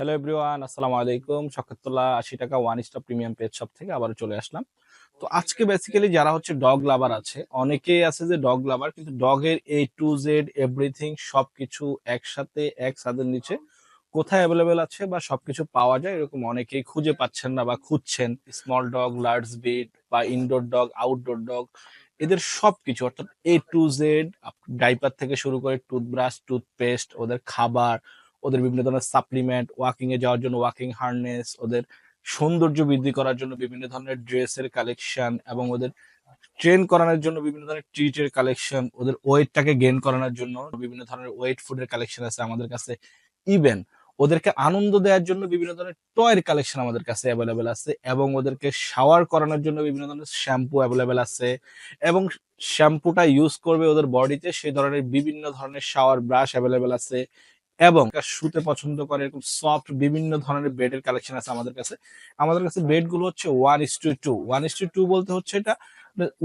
Hello everyone আসসালামু আলাইকুম। শকতুল্লাহ আশি টাকা one star premium page shop থেকে আবার চলে আসলাম। তো আজকে বেসিক্যালি যারা হচ্ছে ডগ লাভার আছে, অনেকেই আছে যে ডগ লাভার কিন্তু ডগের এ টু জেড এভরিথিং সবকিছু একসাথে, এক ছাদের নিচে কোথায় অ্যাভেলেবেল আছে বা সবকিছু পাওয়া যায়, এরকম অনেকেই খুঁজে পাচ্ছেন না বা খুঁজছেন। স্মল ডগ লার্জ বিট বা ইনডোর ডগ আউটডোর ডগ এদের সবকিছু, অর্থাৎ এ টু জেড ডাইপার থেকে শুরু করে টুথব্রাশ টুথপেস্ট ওদের খাবার ওদের বিভিন্ন ধরনের সাপ্লিমেন্ট ওয়াকিং এ যাওয়ার জন্য ওয়াকিং হার্নেস ওদের সৌন্দর্য বৃদ্ধি করার জন্য বিভিন্ন ধরনের ড্রেসের কালেকশন এবং ওদের ট্রেন করানোর জন্য বিভিন্ন ধরনের ট্রিটের কালেকশন ওদের ওয়েটটাকে গেন করানোর জন্য বিভিন্ন ধরনের ওয়েট ফুডের কালেকশন আছে আমাদের কাছে। ইভেন ওদেরকে আনন্দ দেওয়ার জন্য বিভিন্ন ধরনের টয়ের কালেকশন আমাদের কাছে অ্যাভেলেবেল আছে এবং ওদেরকে শাওয়ার করানোর জন্য বিভিন্ন ধরনের শ্যাম্পু অ্যাভেলেবেল আছে এবং শ্যাম্পুটা ইউজ করবে ওদের বডিতে সেই ধরনের বিভিন্ন ধরনের শাওয়ার ব্রাশ অ্যাভেলেবেল আছে। এবং শুতে পছন্দ করে, এরকম সফট বিভিন্ন ধরনের বেডের কালেকশন আছে আমাদের কাছে। আমাদের কাছে বেডগুলো হচ্ছে one is to two one is to two বলতে হচ্ছে এটা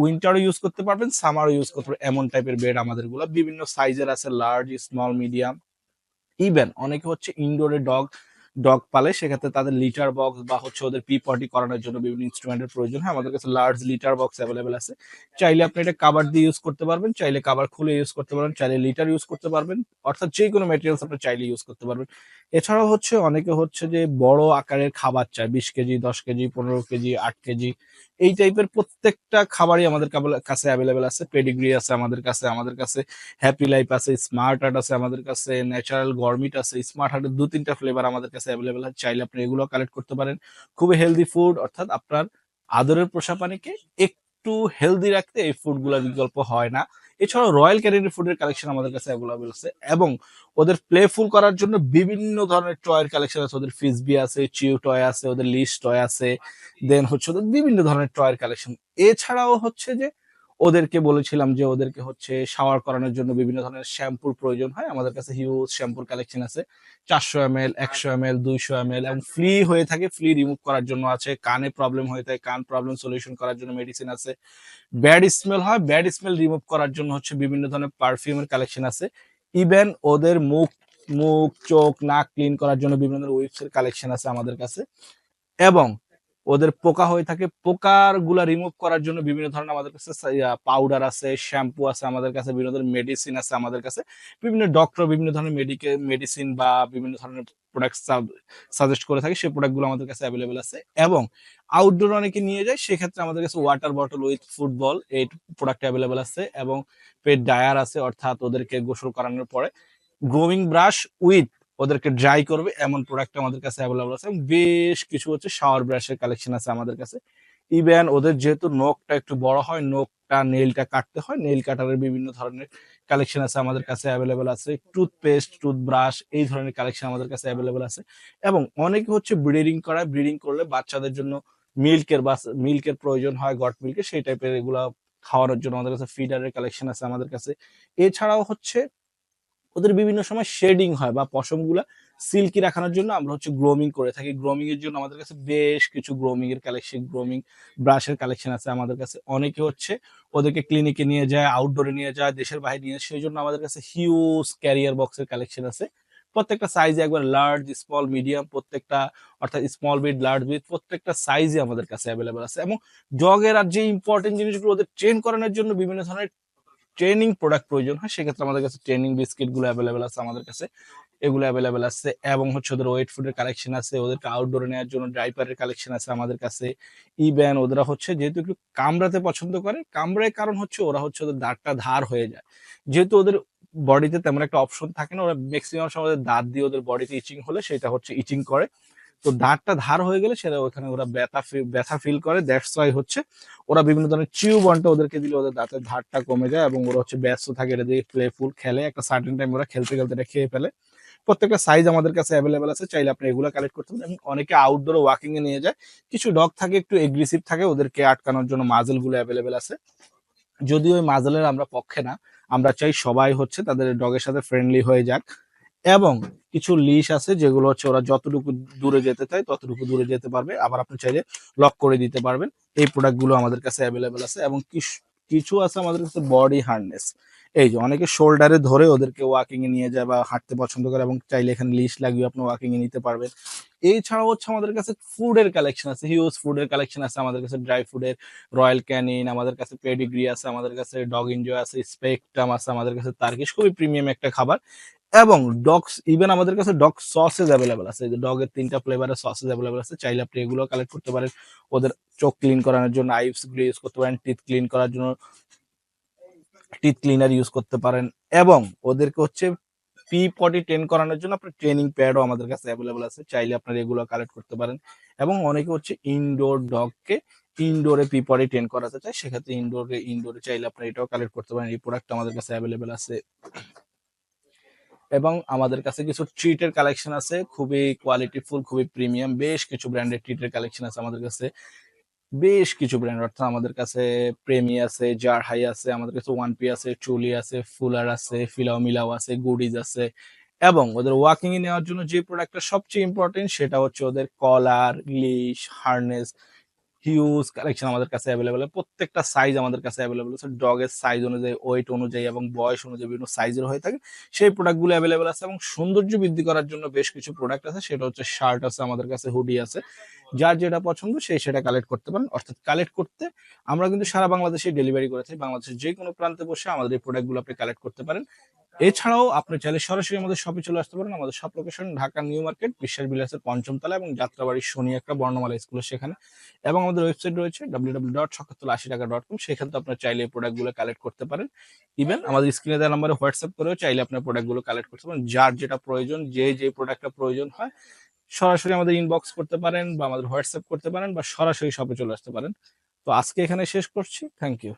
উইন্টারও ইউজ করতে পারবেন সামারও ইউজ করতে পারবেন। এমন টাইপের বেড আমাদেরগুলো বিভিন্ন সাইজের আছে লার্জ স্মল মিডিয়াম ইভেন অনেকে হচ্ছে ইনডোরে ডগ ডগ পালে, সেক্ষেত্রে তাদের লিটার বক্স বা হচ্ছে ওদের পি পটি করানোর জন্য বিভিন্ন ইনস্ট্রুমেন্টের প্রয়োজন। হয়, আমাদের কাছে লার্জ লিটার বক্স অ্যাভেলেবেল আছে। চাইলে আপনি এটা কাবার দিয়ে ইউজ করতে পারবেন, চাইলে কাবার খুলে ইউজ করতে পারবেন, চাইলে লিটার ইউজ করতে পারবেন, অর্থাৎ যে কোনো মেটেরিয়ালস আপনি চাইলে ইউজ করতে পারবেন। এছাড়াও হচ্ছে অনেকে হচ্ছে যে বড় আকারের খাবার চায়, বিশ কেজি, দশ কেজি, পনেরো কেজি, আট কেজি। এই টাইপের প্রত্যেকটা খাবারই আমাদের কাছে অ্যাভেলেবেল আছে। পেডিগ্রি আছে আমাদের কাছে আমাদের কাছে হ্যাপি লাইফ আছে স্মার্ট হার্ট আছে আমাদের কাছে ন্যাচারাল গরমিট আছে স্মার্ট হার্টের দু তিনটা ফ্লেভার আমাদের কাছে অ্যাভেলেবেল আছে। চাইলে আপনি এগুলো কালেক্ট করতে পারেন। খুবই হেলদি ফুড অর্থাৎ আপনার আদরের পোষা প্রাণীকে একটু হেলদি রাখতে এই ফুডগুলোর বিকল্প হয় না। এছাড়াও রয়্যাল ক্যারিয়ার ফুডের কালেকশন আমাদের কাছে অ্যাভেলেবেল আছে এবং ওদের প্লেফুল করার জন্য বিভিন্ন ধরনের টয়ের কালেকশন আছে। ওদের ফিসবি আছে চিউ টয় আছে, ওদের লিস্ট টয় আছে দেন হচ্ছে ওদের বিভিন্ন ধরনের টয়ের কালেকশন। এছাড়াও হচ্ছে যে ওদেরকে বলেছিলাম যে ওদেরকে হচ্ছে শাওয়ার করানোর জন্য বিভিন্ন ধরনের শ্যাম্পুর প্রয়োজন হয়। আমাদের কাছে হিউজ শ্যাম্পুর কালেকশন আছে। চারশো এম এল একশো এম এল দুইশো এম এল এবং ফ্লি হয়ে থাকে ফ্লি রিমুভ করার জন্য আছে। কানে প্রবলেম হয়ে থাকে, কান প্রবলেম সলিউশন করার জন্য মেডিসিন আছে। ব্যাড স্মেল হয় ব্যাড স্মেল রিমুভ করার জন্য হচ্ছে বিভিন্ন ধরনের পারফিউমের কালেকশন আছে। ইভেন ওদের মুখ মুখ, চোখ, নাক ক্লিন করার জন্য বিভিন্ন ধরনের ওয়েবসের কালেকশন আছে আমাদের কাছে। এবং ওদের পোকা হয়ে থাকে পোকারগুলা রিমুভ করার জন্য বিভিন্ন ধরনের আমাদের কাছে পাউডার আছে শ্যাম্পু আছে আমাদের কাছে, বিভিন্ন ধরনের মেডিসিন আছে আমাদের কাছে। বিভিন্ন ডক্টর বিভিন্ন ধরনের মেডিকেল মেডিসিন বা বিভিন্ন ধরনের প্রোডাক্ট সাজেস্ট করে থাকে, সেই প্রোডাক্টগুলো আমাদের কাছে অ্যাভেলেবেল আছে। এবং আউটডোর অনেকে নিয়ে যায়, সেক্ষেত্রে আমাদের কাছে ওয়াটার বটল উইথ ফুটবল এই প্রোডাক্ট অ্যাভেলেবেল আছে। এবং পেট ডায়ার আছে, অর্থাৎ ওদেরকে গোসল করানোর পরে। গ্রোমিং ব্রাশ উইথ ওদেরকে ড্রাই করবে, এমন প্রোডাক্ট আমাদের কাছে অ্যাভেলেবল আছে। বেশ কিছু হচ্ছে শাওয়ার ব্রাশের কালেকশন আছে আমাদের কাছে। ইভেন ওদের যেহেতু নখটা একটু বড় হয়, নখটা নেইলটা কাটতে হয় নেইল কাটারের বিভিন্ন ধরনের কালেকশন আছে আমাদের কাছে অ্যাভেলেবল আছে। টুথপেস্ট টুথব্রাশ এই ধরনের কালেকশন আমাদের কাছে অ্যাভেলেবল আছে। এবং অনেকে হচ্ছে ব্রিডিং করায় ব্রিডিং করলে বাচ্চাদের জন্য মিল্কের বা মিল্কের প্রয়োজন হয় গট মিল্কের সেই টাইপের এগুলা খাওয়ানোর জন্য আমাদের কাছে ফিডারের কালেকশন আছে আমাদের কাছে। এছাড়াও হচ্ছে ওদের বিভিন্ন সময় শেডিং হয় বা পশমগুলা সিল্কি রাখানোর জন্য আমরা হচ্ছে গ্রোমিং করে থাকি। গ্রোমিং এর জন্য আমাদের কাছে বেশ কিছু গ্রোমিং এর কালেকশন, গ্রোমিং ব্রাশের কালেকশন আছে আমাদের কাছে। অনেকে হচ্ছে ওদেরকে ক্লিনিকে নিয়ে যায় আউটডোরে নিয়ে যায়, দেশের বাইরে নিয়ে সেই জন্য আমাদের কাছে হিউজ ক্যারিয়ার বক্সের কালেকশন আছে। প্রত্যেকটা সাইজে একবার লার্জ স্মল মিডিয়াম প্রত্যেকটা, অর্থাৎ স্মল বিট লার্জ বিট প্রত্যেকটা সাইজে আমাদের কাছে অ্যাভেলেবল আছে। এবং ডগের আর যে ইম্পর্টেন্ট জিনিসগুলো ওদের ট্রেন করানোর জন্য বিভিন্ন ধরনের ট্রেনিং প্রোডাক্ট প্রয়োজন হয়, সেক্ষেত্রে আমাদের কাছে ট্রেনিং বিস্কিটগুলো অ্যাভেলেবেল আছে আমাদের কাছে। এগুলো অ্যাভেলেবেল আছে এবং হচ্ছে ওদের ওয়েট ফুডের কালেকশন আছে, ওদেরকে আউটডোরে নেওয়ার জন্য ড্রাইপারের কালেকশন আছে আমাদের কাছে। ইভেন ওরা হচ্ছে যেহেতু একটু কামড়াতে পছন্দ করে, কামড়ায় কারণ হচ্ছে ওরা হচ্ছে ওদের দাঁতটা ধার হয়ে যায়। যেহেতু ওদের বডিতে তেমন একটা অপশন থাকে না, ওরা ম্যাক্সিমাম সময় ওদের দাঁত দিয়ে ওদের বডিতে ইচিং হলে সেটা হচ্ছে ইচিং করে। তো দাঁতটা ধার হয়ে গেলে সেটা ওখানে ওরা ব্যথা ব্যথা ফিল করে দ্যাটস ওয়াই হচ্ছে ওরা বিভিন্ন ধরনের চিউ বনটা ওদেরকে দিলে ওদের দাঁতের ধারটা কমে যায় এবং ওরা হচ্ছে ব্যস্ত থাকে, এটা দিয়ে প্লেফুল খেলে, একটা সার্টেন টাইম ওরা খেলতে খেলতে এটা খেয়ে ফেলে। প্রত্যেকটা সাইজ আমাদের কাছে অ্যাভেলেবেল আছে, চাইলে আপনি এগুলো কালেক্ট করতে পারেন। এবং অনেকে আউটডোর ওয়াকিং এ নিয়ে যায়, কিছু ডগ থাকে একটু এগ্রেসিভ থাকে, ওদেরকে আটকানোর জন্য মাজেলগুলো অ্যাভেলেবেল আছে। যদিও ওই মাজেলের আমরা পক্ষে না, আমরা চাই সবাই হচ্ছে তাদের ডগের সাথে ফ্রেন্ডলি হয়ে যাক। এবং কিছু লিশ আছে যেগুলো হচ্ছে ওরা যতটুকু দূরে যেতে চায় ততটুকু দূরে যেতে পারবে। আবার আপনি চাইলে লক করে দিতে পারবেন। এই প্রোডাক্টগুলো আমাদের কাছে অ্যাভেলেবেল আছে এবং কিছু আছে আমাদের কাছে বডি হার্নেস এই যে অনেকে শোল্ডারে ধরে ওদেরকে ওয়াকিং এ নিয়ে যায় বা হাঁটতে পছন্দ করে এবং চাইলে এখানে লিস্ট লাগিয়ে আপনি ওয়াকিং এ নিতে পারবেন। এছাড়াও হচ্ছে আমাদের কাছে ফুডের কালেকশন আছে হিউজ ফুডের কালেকশন আছে আমাদের কাছে ড্রাই ফুডের রয়্যাল ক্যানিন আমাদের কাছে পেডিগ্রি আছে, আমাদের কাছে ডগ এনজয় আছে স্পেকট্রাম আছে, আমাদের কাছে তার্কিশ খুবই প্রিমিয়াম একটা খাবার। এবং ডগস ইভেন আমাদের কাছে ডগ সসেস অ্যাভেলেবেল আছে। যে ডগের তিনটা ফ্লেভারের সসেজ অ্যাভেলেবেল আছে। চাইলে আপনি এগুলো কালেক্ট করতে পারেন। ওদের চোখ ক্লিন করানোর জন্য আইপসগুলো ইউজ করতে পারেন। টিথ ক্লিন করার জন্য টিথ ক্লিনার ইউজ করতে পারেন। এবং ওদেরকে হচ্ছে পি পটি ট্রেন করানোর জন্য আপনার ট্রেনিং প্যাডও আমাদের কাছে অ্যাভেলেবল আছে। চাইলে আপনার এগুলো কালেক্ট করতে পারেন। এবং অনেকে হচ্ছে ইনডোর ডগকে ইনডোরে পি পটি ট্রেন করাতে চায়। সেক্ষেত্রে ইনডোরে ইনডোরে চাইলে আপনার এটাও কালেক্ট করতে পারেন। এই প্রোডাক্ট আমাদের কাছে অ্যাভেলেবেল আছে। এবং আমাদের কাছে কিছু ট্রিটের কালেকশন আছে, খুবই কোয়ালিটিফুল খুবই প্রিমিয়াম বেশ কিছু ব্র্যান্ডের ট্রিটের কালেকশন আছে আমাদের কাছে। বেশ কিছু ব্র্যান্ড অর্থাৎ আমাদের কাছে প্রেমি আছে জার হাই আছে, আমাদের কাছে ওয়ান পি আছে চুলি আছে ফুলার আছে ফিলাও মিলাও আছে গুডিজ আছে। এবং ওদের ওয়াকিং এ নেওয়ার জন্য যে প্রোডাক্টটা সবচেয়ে ইম্পর্টেন্ট সেটা হচ্ছে ওদের collar leash harness huge collection আমাদের কাছে অ্যাভেলেবেল প্রত্যেকটা সাইজ আমাদের কাছে অ্যাভেলেবেল আছে ডগের সাইজ অনুযায়ী ওয়েট অনুযায়ী এবং বয়স অনুযায়ী বিভিন্ন সাইজের হয়ে থাকে। সেই প্রোডাক্টগুলো অ্যাভেলেবেল আছে এবং সৌন্দর্য বৃদ্ধি করার জন্য বেশ কিছু প্রোডাক্ট আছে। সেটা হচ্ছে শার্ট আছে, আমাদের কাছে হুডি আছে। যার যেটা পছন্দ সেই সেটা কালেক্ট করতে পারেন। অর্থাৎ কালেক্ট করতে আমরা কিন্তু সারা বাংলাদেশে ডেলিভারি করে থাকি। বাংলাদেশের যে কোনো প্রান্তে বসে আমাদের এই প্রোডাক্টগুলো আপনি কালেক্ট করতে পারেন। এছাড়াও আপনি চাইলে সরাসরি আমাদের শপে চলে আসতে পারেন। আমাদের সব লোকেশন ঢাকা নিউ মার্কেট, বিশ্বাস বিলাসের পঞ্চম তলা এবং যাত্রাবাড়ির শনি একটা বর্ণমালা স্কুলের সেখানে। এবং আমাদের ওয়েবসাইট রয়েছে ডাব্লিউ ডাব্লিউ ডট সকাত্তর আশি টাকা ডট কম আপনার চাইলে এই প্রোডাক্টগুলো কালেক্ট করতে পারেন। ইভেন আমাদের স্ক্রিনে দেওয়া নাম্বারে হোয়াটসঅ্যাপ করেও চাইলে আপনার প্রোডাক্টগুলো কালেক্ট করতে পারেন। যার যেটা প্রয়োজন, যে যে প্রোডাক্টটা প্রয়োজন হয়, সরাসরি আমাদের ইনবক্স করতে পারেন বা আমাদের হোয়াটসঅ্যাপ করতে পারেন বা সরাসরি শপে চলে আসতে পারেন। তো আজকে এখানে শেষ করছি। Thank you